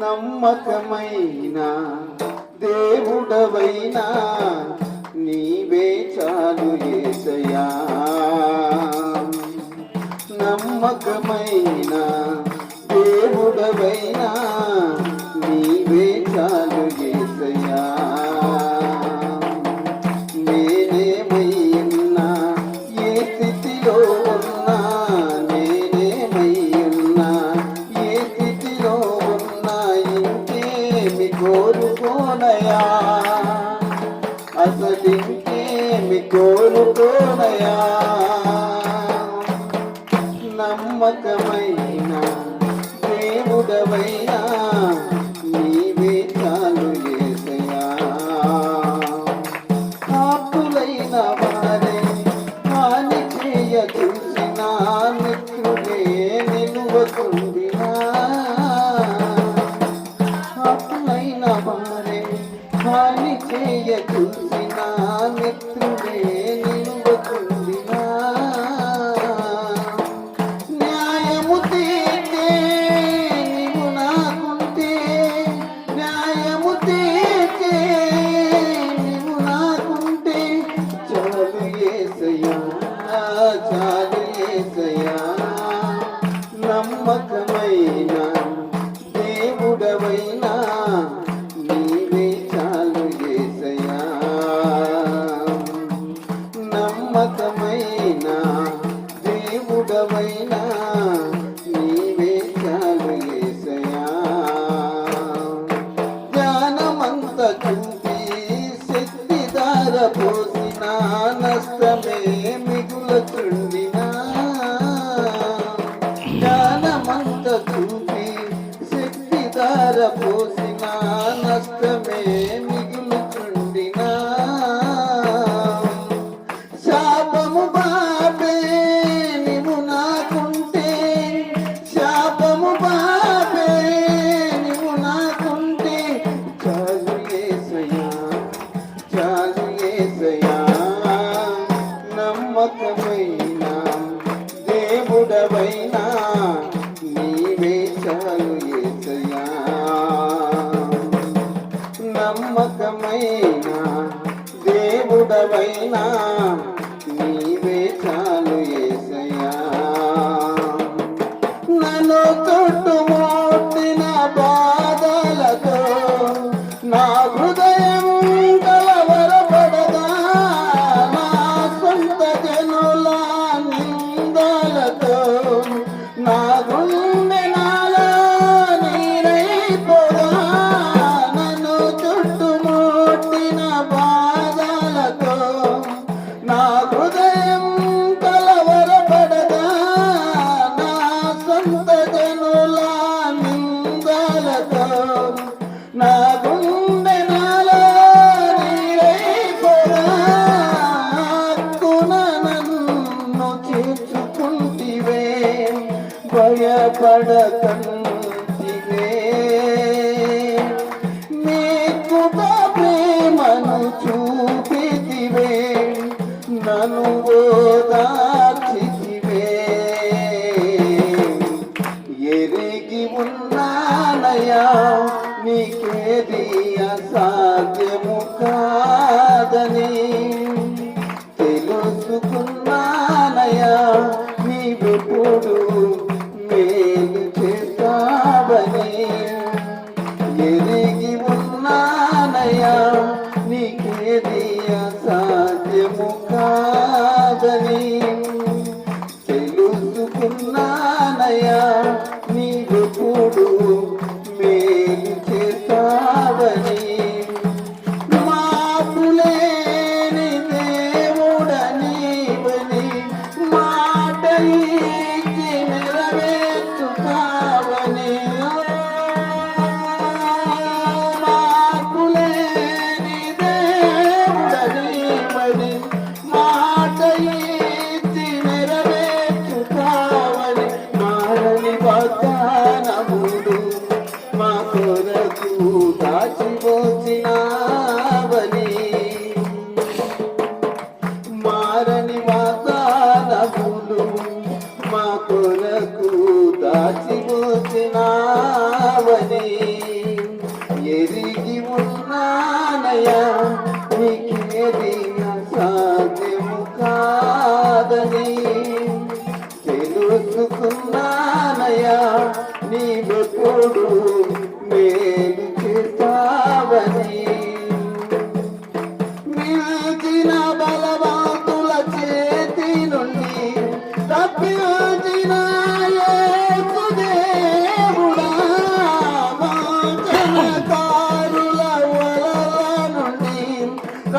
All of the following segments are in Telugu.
నమ్మకమైన దేవుడవైనా నీవే చాలు ఏసయా నమ్మకమైన దేవుడవైనా కోలుకోనయా నమ్మకమై aí. వచ్చిన నష్టమేమి పైన का ఉన్నానయ్యా నీకేది అసాధ్యము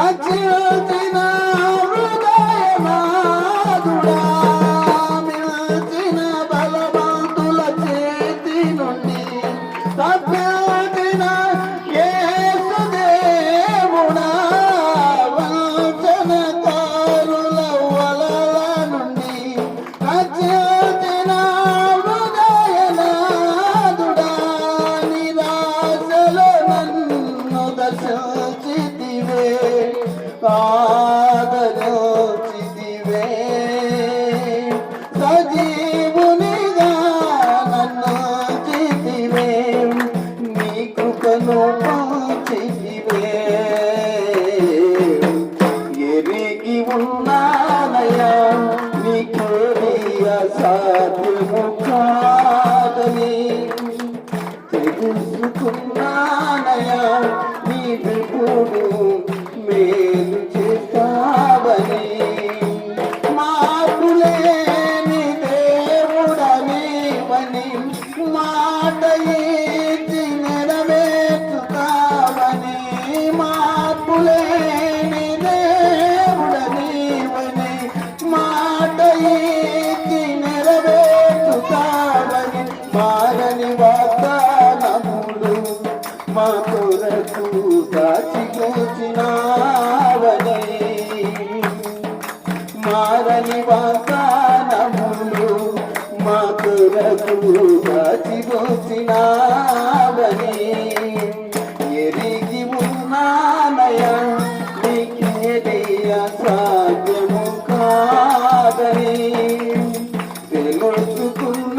待ち受け का నివాసానములు మాకులకు కాచిగోచినావని ఎరిగి ఉన్నానయ నీకేది అసాధ్యము కాదని. తెలుసుకున్న